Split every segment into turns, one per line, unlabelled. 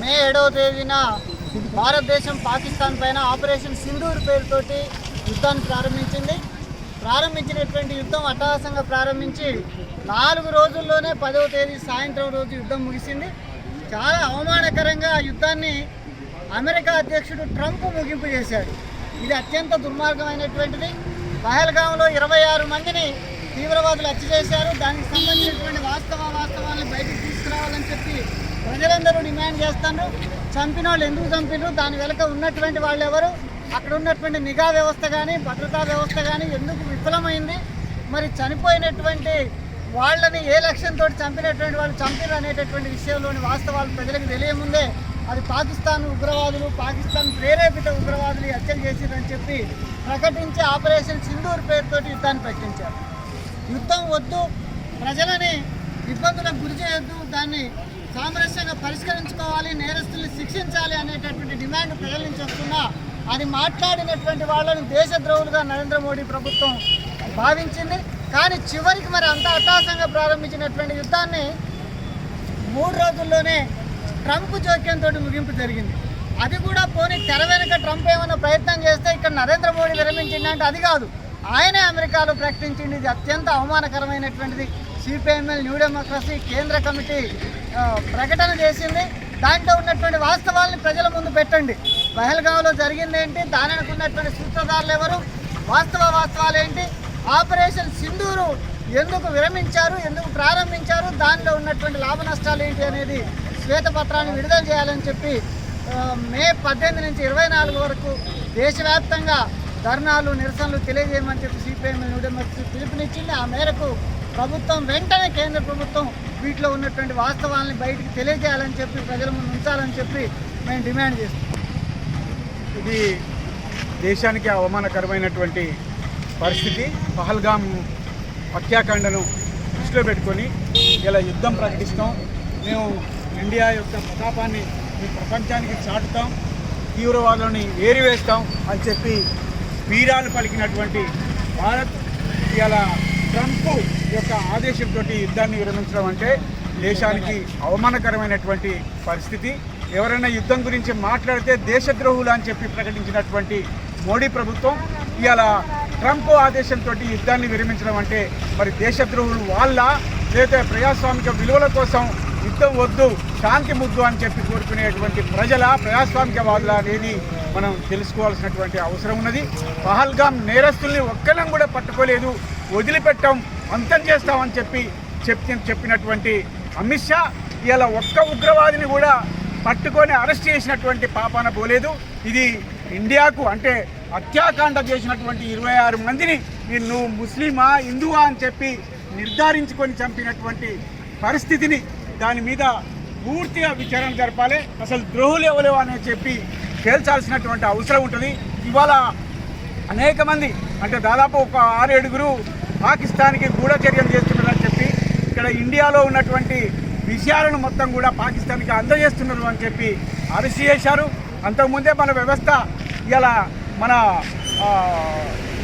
మే ఏడవ తేదీన భారతదేశం పాకిస్తాన్ పైన ఆపరేషన్ సింధూర్ పేరుతోటి యుద్ధాన్ని ప్రారంభించింది. ప్రారంభించినటువంటి యుద్ధం అట్టహాసంగా ప్రారంభించి నాలుగు రోజుల్లోనే పదవ తేదీ సాయంత్రం రోజు యుద్ధం ముగిసింది. చాలా అవమానకరంగా యుద్ధాన్ని అమెరికా అధ్యక్షుడు ట్రంప్ ముగింపు చేశాడు. ఇది అత్యంత దుర్మార్గమైనటువంటిది. పహల్గాంలో ఇరవై ఆరు మందిని తీవ్రవాదులు హత్య చేశారు. దానికి సంబంధించినటువంటి వాస్తవ వాస్తవాలను బయటకు తీసుకురావాలని చెప్పి ప్రజలందరూ డిమాండ్ చేస్తారు చంపిన వాళ్ళు ఎందుకు చంపినారు? దాని వెనుక ఉన్నటువంటి వాళ్ళు ఎవరు అక్కడ ఉన్నటువంటి నిఘా వ్యవస్థ కానీ భద్రతా వ్యవస్థ కానీ ఎందుకు విఫలమైంది? మరి చనిపోయినటువంటి వాళ్ళని ఏ లక్ష్యంతో చంపినటువంటి వాళ్ళు చంపినారు అనేటటువంటి విషయంలోని వాస్తవాలు ప్రజలకు తెలియముందే అది పాకిస్తాన్ ఉగ్రవాదులు పాకిస్తాన్ ప్రేరేపిత ఉగ్రవాదులు హత్యలు చేసిరని చెప్పి ప్రకటించి ఆపరేషన్ సింధూర్ పేరుతోటి యుద్ధాన్ని ప్రకటించారు. యుద్ధం వద్దు ప్రజలని ఇబ్బందులకు గురి చేయొద్దు దాన్ని సామరస్యంగా పరిష్కరించుకోవాలి నేరస్తుల్ని శిక్షించాలి అనేటటువంటి డిమాండ్ ప్రజల నుంచి వస్తున్నా అది మాట్లాడినటువంటి వాళ్ళని దేశద్రోహులుగా నరేంద్ర మోడీ ప్రభుత్వం భావించింది. కానీ చివరికి మరి అంత అట్టహాసంగా ప్రారంభించినటువంటి యుద్ధాన్ని మూడు రోజుల్లోనే ట్రంప్ జోక్యంతో ముగింపు జరిగింది. అది కూడా పోనీ తెర వెనుక ట్రంప్ ఏమైనా ప్రయత్నం చేస్తే ఇక్కడ నరేంద్ర మోడీ విరమించిందంటే అది కాదు. ఆయనే అమెరికాలో ప్రకటించింది ఇది అత్యంత అవమానకరమైనటువంటిది. సిపిఎంఎల్ న్యూ డెమోక్రసీ కేంద్ర కమిటీ ప్రకటన చేసింది. దాంట్లో ఉన్నటువంటి వాస్తవాల్ని ప్రజల ముందు పెట్టండి. పహల్గాంలో జరిగింది ఏంటి? దాని అనుకున్నటువంటి సూత్రధారులు ఎవరు? వాస్తవ వాస్తవాలు ఏంటి? ఆపరేషన్ సింధూరు ఎందుకు విరమించారు? ఎందుకు ప్రారంభించారు? దానిలో ఉన్నటువంటి లాభ నష్టాలు ఏంటి అనేది శ్వేతపత్రాన్ని విడుదల చేయాలని చెప్పి మే పద్దెనిమిది నుంచి ఇరవై నాలుగు వరకు దేశవ్యాప్తంగా ధర్నాలు నిరసనలు తెలియజేయమని చెప్పి సిపిఐఎం న్యూడెమోక్రసీ పిలుపునిచ్చింది. ఆ మేరకు ప్రభుత్వం వెంటనే కేంద్ర ప్రభుత్వం వీటిలో ఉన్నటువంటి వాస్తవాలను బయటికి తెలియజేయాలని చెప్పి ప్రజల ముందు ఉంచాలని చెప్పి మేము డిమాండ్ చేస్తున్నాం.
ఇది దేశానికి అవమానకరమైనటువంటి పరిస్థితి. పహల్గాం హత్యాకాండను దృష్టిలో పెట్టుకొని ఇలా యుద్ధం ప్రకటిస్తాం. మేము ఇండియా యొక్క ప్రతాపాన్ని ఈ ప్రపంచానికి చాటుతాం. తీవ్రవాదులని ఏరివేస్తాం అని చెప్పి వీరాలు పలికినటువంటి భారత్ ఇలా ట్రంప్ యొక్క ఆదేశంతో యుద్ధాన్ని విరమించడం అంటే దేశానికి అవమానకరమైనటువంటి పరిస్థితి. ఎవరైనా యుద్ధం గురించి మాట్లాడితే దేశద్రోహులు అని చెప్పి ప్రకటించినటువంటి మోడీ ప్రభుత్వం ఇలా ట్రంప్ ఆదేశంతో యుద్ధాన్ని విరమించడం అంటే మరి దేశద్రోహులు వాళ్ళ లేదా ప్రజాస్వామిక విలువల కోసం యుద్ధం వద్దు శాంతి ముద్దు అని చెప్పి కోరుకునేటువంటి ప్రజల ప్రజాస్వామికవాదుల అనేది మనం తెలుసుకోవాల్సినటువంటి అవసరం ఉన్నది. పహల్గాం నేరస్తుల్ని ఒక్కరం కూడా పట్టుకోలేదు వదిలిపెట్టాం. అంతం చేస్తామని చెప్పి చెప్పి చెప్పినటువంటి అమిత్ షా ఇలా ఒక్క ఉగ్రవాదిని కూడా పట్టుకొని అరెస్ట్ చేసినటువంటి పాపాన పోలేదు. ఇది ఇండియాకు అంటే హత్యాకాండ చేసినటువంటి ఇరవై ఆరు మందిని నిన్ను నువ్వు ముస్లిమా హిందువా అని చెప్పి నిర్ధారించుకొని చంపినటువంటి పరిస్థితిని దాని మీద పూర్తిగా విచారణ జరపాలి. అసలు ద్రోహులు ఎవరు అని చెప్పి తేల్చాల్సినటువంటి అవసరం ఉంటుంది. ఇవాళ అనేక మంది అంటే దాదాపు ఒక ఆరు ఏడుగురు పాకిస్తాన్కి గూఢచర్యం చేస్తున్నారని చెప్పి ఇక్కడ ఇండియాలో ఉన్నటువంటి విషయాలను మొత్తం కూడా పాకిస్తాన్కి అందజేస్తున్నారు అని చెప్పి అరెస్ట్ చేశారు. అంతకుముందే మన వ్యవస్థ ఇలా మన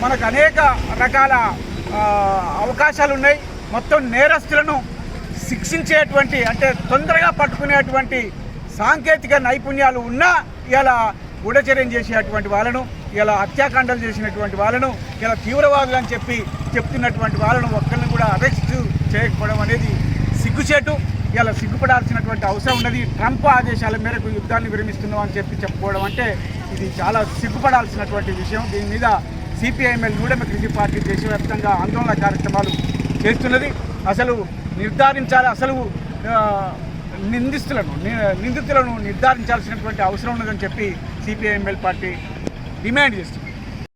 మనకు అనేక రకాల అవకాశాలు ఉన్నాయి. మొత్తం నేరస్తులను శిక్షించేటువంటి అంటే తొందరగా పట్టుకునేటువంటి సాంకేతిక నైపుణ్యాలు ఉన్నా ఇలా గూఢచర్యం చేసేటువంటి వాళ్ళను ఇలా హత్యాకాండలు చేసినటువంటి వాళ్ళను ఇలా తీవ్రవాదులు అని చెప్పి చెప్తున్నటువంటి వాళ్ళను ఒక్కరిని కూడా అరెస్ట్ చేయకపోవడం అనేది సిగ్గుచేటు. ఇలా సిగ్గుపడాల్సినటువంటి అవసరం ఉన్నది. ట్రంప్ ఆదేశాల మేరకు యుద్ధాన్ని విరమిస్తున్నాం అని చెప్పి చెప్పుకోవడం అంటే ఇది చాలా సిగ్గుపడాల్సినటువంటి విషయం. దీని మీద సిపిఐఎంఎల్ న్యూడెమోక్రసీ పార్టీ దేశవ్యాప్తంగా ఆందోళన కార్యక్రమాలు చేస్తున్నది. అసలు నిర్ధారించాలి అసలు నిందిస్తులను నిందితులను నిర్ధారించాల్సినటువంటి అవసరం ఉన్నదని చెప్పి సిపిఐఎంఎల్ పార్టీ డిమాండ్ చేస్తుంది.